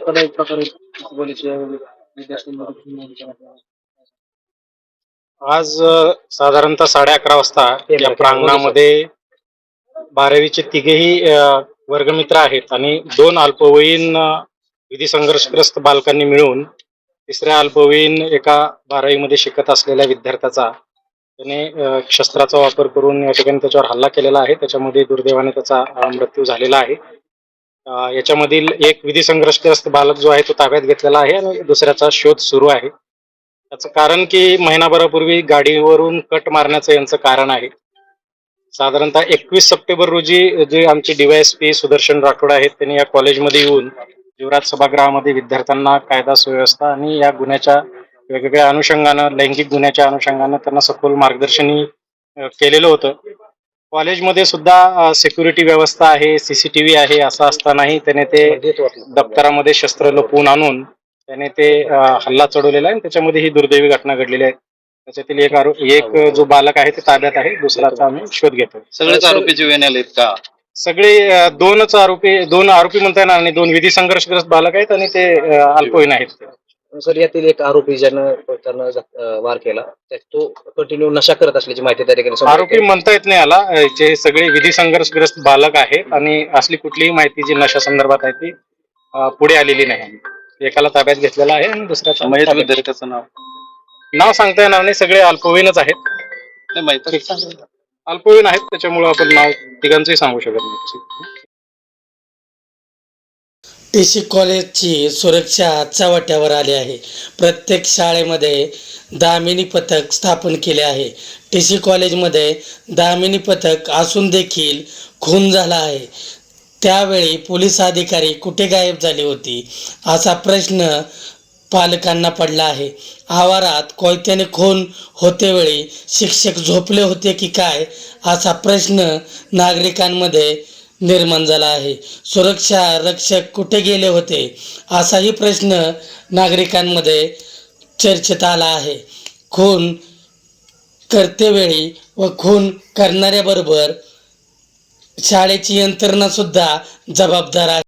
प्रकारे खून झाल्याच्या घटना. आज साधारणतः साडे अकरा वाजता या प्रांगणामध्ये बारावीचे तिघेही वर्गमित्र आहेत आणि दोन अल्पवयीन विधी संघर्षग्रस्त बालकांनी मिळून तिसऱ्या अल्पवयीन एका बारावीमध्ये शिकत असलेल्या विद्यार्थ्याचा त्याने शस्त्राचा वापर करून या ठिकाणी त्याच्यावर हल्ला केलेला आहे त्याच्यामध्ये दुर्दैवाने त्याचा मृत्यू झालेला आहे याच्यामधील एक विधी संघर्षग्रस्त बालक जो आहे तो ताब्यात घेतलेला आहे आणि दुसऱ्याचा शोध सुरू आहे. त्याचं कारण की महिनाभरापूर्वी गाडीवरून कट मारण्याचं यांचं कारण आहे. साधारणतः एकवीस सप्टेंबर रोजी जे आमचे डीवायएसपी सुदर्शन राठोड आहेत त्यांनी या कॉलेजमध्ये येऊन युवराज सभागृहामध्ये विद्यार्थ्यांना कायदा सुव्यवस्था आणि या गुन्ह्याच्या वेगवेगळ्या अनुषंगानं लैंगिक गुन्ह्याच्या अनुषंगानं त्यांना सखोल मार्गदर्शनही केलेलं होतं. कॉलेजमध्ये सुद्धा सिक्युरिटी व्यवस्था आहे सीसीटीव्ही आहे असं असतानाही त्याने ते दप्तरामध्ये शस्त्र लपवून आणून त्याने ते हल्ला चढवलेला आहे आणि त्याच्यामध्ये ही दुर्दैवी घटना घडलेली आहे. त्याच्यातील एक आरोप एक जो बालक आहे ते ताब्यात आहे. दुसऱ्याचा आम्ही शोध घेतोय. सगळेच आरोपी जीवन आलेत का? सगळे दोनच आरोपी दोन आरोपी म्हणता येणार नाही दोन विधी संघर्षग्रस्त बालक आहेत आणि ते अल्पवयीन आहेत. सर यातील एक आरोपी ज्यानं त्यानं वार केला त्या- तो कंटिन्यू नशा करत असल्याची माहिती त्या ठिकाणी समोर आरोपी येते. म्हणता येत नाही आला अ, जे सगळे विधी संघर्षग्रस्त बालक आहेत आणि असली कुठलीही माहिती जी नशा संदर्भात आहे ती अ, पुढे आलेली नाही. एकाला ताब्यात घेतलेला आहे आणि दुसऱ्याचा मयत विद्यार्थ्याचं नाव. नाव सांगता येणार नाही सगळे अल्पवयीनच आहेत. नाही माहीत अल्पवयीन आहेत त्याच्यामुळे आपण नाव तिघांचंही सांगू शकत नाही. टी सी कॉलेजची सुरक्षा चव्हाट्यावर आली आहे. प्रत्येक शाळेमध्ये दामिनी पथक स्थापन केले आहे. टी सी कॉलेजमध्ये दामिनी पथक असून देखील खून झाला आहे. त्यावेळी पोलीस अधिकारी कुठे गायब झाली होती असा प्रश्न पालकांना पडला आहे. आवारात कोयत्याने खून होतेवेळी शिक्षक झोपले होते की काय असा प्रश्न नागरिकांमध्ये निर्माण झाला आहे. सुरक्षा रक्षक कुठे गेले होते? असाही प्रश्न नागरिकांमध्ये चर्चेत आला आहे. खून करतेवेळी व खून करणाऱ्याबरोबर शाळेची यंत्रणा सुद्धा जबाबदार आहे.